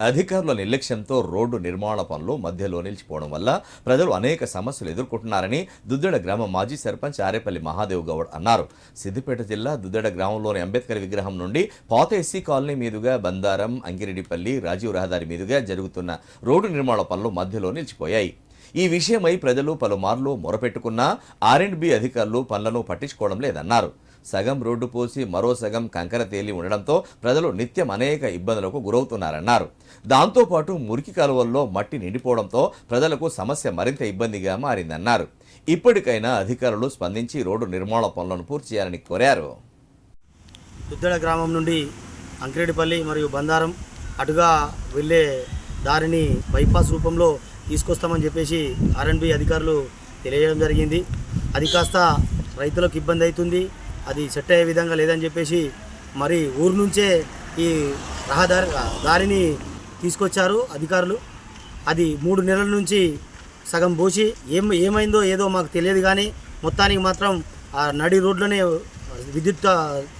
అధికారుల నిర్లక్ష్యంతో రోడ్డు నిర్మాణ పనులు మధ్యలో నిలిచిపోవడం వల్ల ప్రజలు అనేక సమస్యలు ఎదుర్కొంటున్నారని దుద్దెడ గ్రామ మాజీ సర్పంచ్ ఆరేపల్లి మహాదేవ్ గౌడ్ అన్నారు. సిద్దిపేట జిల్లా దుద్దెడ గ్రామంలోని అంబేద్కర్ విగ్రహం నుండి పాత ఎస్సీ కాలనీ మీదుగా బందారం అంగిరెడ్డిపల్లి రాజీవ్ రహదారి మీదుగా జరుగుతున్న రోడ్డు నిర్మాణ పనులు మధ్యలో నిలిచిపోయాయి. ఈ విషయమై ప్రజలు పలుమార్లు మొరపెట్టుకున్నా ఆర్ అండ్ బి అధికారులు పనులను పట్టించుకోవడం లేదన్నారు. సగం రోడ్డు పోసి మరో సగం కంకర తేలి ఉండడంతో ప్రజలు నిత్యం అనేక ఇబ్బందులకు గురవుతున్నారన్నారు. దాంతోపాటు మురికి కాలువల్లో మట్టి నిండిపోవడంతో ప్రజలకు సమస్య మరింత ఇబ్బందిగా మారిందన్నారు. ఇప్పటికైనా అధికారులు స్పందించి రోడ్డు నిర్మాణ పనులను పూర్తి చేయాలని కోరారు. దుద్దడ గ్రామం నుండి అంకిరెడ్డిపల్లి మరియు బందారం అటుగా వెళ్ళే దారిని బైపాస్ రూపంలో తీసుకొస్తామని చెప్పేసి ఆర్ఎండ్బి అధికారులు తెలియజేయడం జరిగింది. అది కాస్త రైతులకు ఇబ్బంది అవుతుంది. అది సెట్ అయ్యే విధంగా లేదని చెప్పేసి మరి ఊరు నుంచే ఈ రహదారి దారిని తీసుకొచ్చారు అధికారులు. అది మూడు నెలల నుంచి సగం పోసి ఏం ఏమైందో ఏదో మాకు తెలియదు కానీ మొత్తానికి మాత్రం ఆ నడి రోడ్లోనే విద్యుత్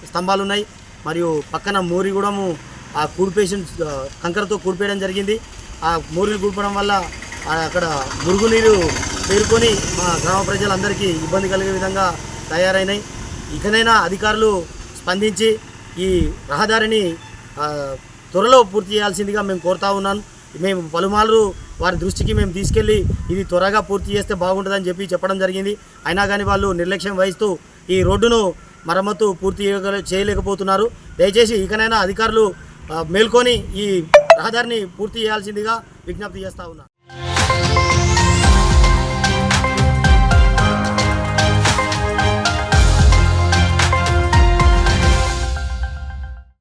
స్తంభాలు ఉన్నాయి. మరియు పక్కన మోరి కూడా ఆ కూడిపేసిన కంకరతో కూడిపేయడం జరిగింది. ఆ మోరీలు కూడిపడం వల్ల అక్కడ మురుగునీరు పేరుకొని మా గ్రామ ప్రజలందరికీ ఇబ్బంది కలిగే విధంగా తయారైనాయి. ఇకనైనా అధికారులు స్పందించి ఈ రహదారిని త్వరలో పూర్తి చేయాల్సిందిగా మేము కోరుతా ఉన్నాను మేము పలుమార్లు వారి దృష్టికి మేము తీసుకెళ్ళి ఇది త్వరగా పూర్తి చేస్తే బాగుంటుందని చెప్పి చెప్పడం జరిగింది. అయినా కానీ వాళ్ళు నిర్లక్ష్యం వహిస్తూ ఈ రోడ్డును మరమ్మతు పూర్తి చేయలేకపోతున్నారు. దయచేసి ఇకనైనా అధికారులు మేల్కొని ఈ రహదారిని పూర్తి చేయాల్సిందిగా విజ్ఞప్తి చేస్తా ఉన్నారు